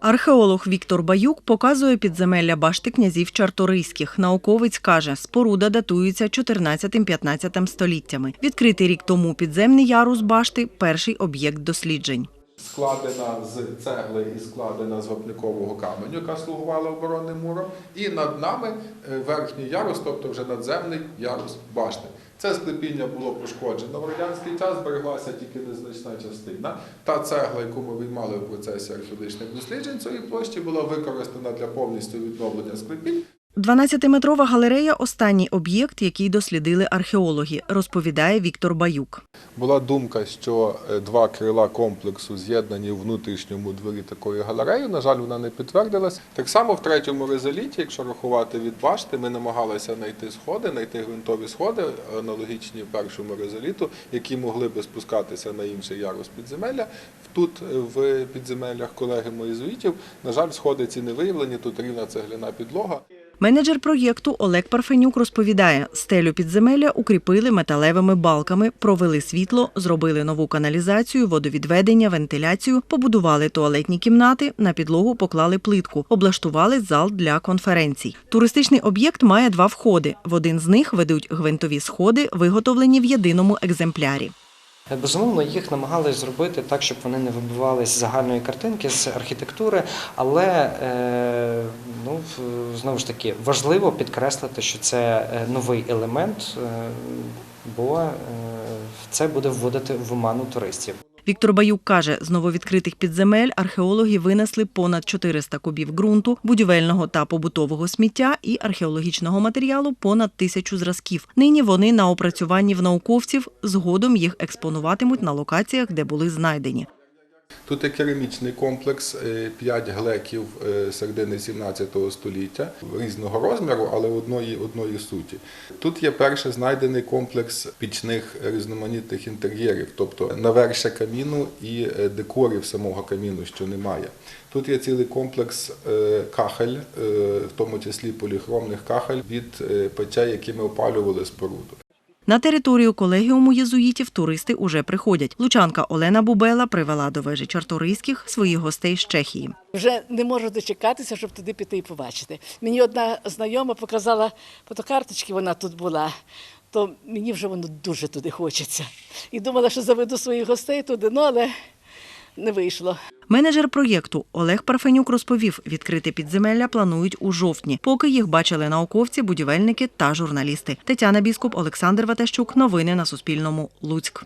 Археолог Віктор Баюк показує підземелля башти князів Чарторийських. Науковець каже, споруда датується 14-15 століттями. Відкритий рік тому підземний ярус башти перший об'єкт досліджень. Складена з цегли і складена з вапникового каменю, яка слугувала оборонним муром. І над нами е, верхній ярус, тобто вже надземний ярус башти. Це склепіння було пошкоджено в радянський час, збереглася тільки незначна частина. Та цегла, яку ми виймали в процесі археологічних досліджень цієї площі, була використана для повністю відновлення склепінь. 12-метрова галерея останній об'єкт, який дослідили археологи, розповідає Віктор Баюк. Була думка, що е, два крила комплексу з'єднані в внутрішньому дворі такої галереї. На жаль, вона не підтвердилась. Так само в третьому резоліті, якщо рахувати від башти, ми намагалися знайти сходи, знайти ґрунтові сходи, аналогічні першому резоліту, які могли би спускатися на інший ярус підземелля. Тут е, в підземеллях колеги моїзуїтів, на жаль, сходи ці не виявлені. Тут рівна цегляна підлога. Менеджер проєкту Олег Парфенюк розповідає, стелю підземелля укріпили металевими балками, провели світло, зробили нову каналізацію, водовідведення, вентиляцію, побудували туалетні кімнати, на підлогу поклали плитку, облаштували зал для конференцій. Туристичний об'єкт має два входи. В один з них ведуть гвинтові сходи, виготовлені в єдиному екземплярі. Е, Безумовно, їх намагались зробити так, щоб вони не вибивались з загальної картинки, з архітектури, але е, ну, знову ж таки важливо підкреслити, що це е, новий елемент, бо це буде вводити в оману туристів. Віктор Баюк каже, з нововідкритих підземель археологи винесли понад 400 кубів ґрунту, будівельного та побутового сміття і археологічного матеріалу понад тисячу зразків. Нині вони на опрацюванні в науковців. Згодом їх експонуватимуть на локаціях, де були знайдені. Тут є керамічний комплекс, 5 глеків е, середини 17 століття різного розміру, але одної, одної суті. Тут є перший знайдений комплекс пічних різноманітних інтер'єрів, тобто навершя каміну і е, декорів самого каміну, що немає. Тут є цілий комплекс е, кахель, е, в тому числі поліхромних кахель від е, печей, якими опалювали споруду. На територію колегіуму єзуїтів туристи уже приходять. Лучанка Олена Бубела привела до вежі Чарторийських своїх гостей з Чехії. Вже не можу дочекатися, щоб туди піти і побачити. Мені одна знайома показала фотокарточки, вона тут була, то мені вже воно дуже туди хочеться. І думала, що заведу своїх гостей туди, ну але не вийшло. Менеджер проєкту Олег Парфенюк розповів, відкрити підземелля планують у жовтні, поки їх бачили науковці, будівельники та журналісти. Тетяна Біскуп, Олександр Ватащук. Новини на Суспільному. Луцьк.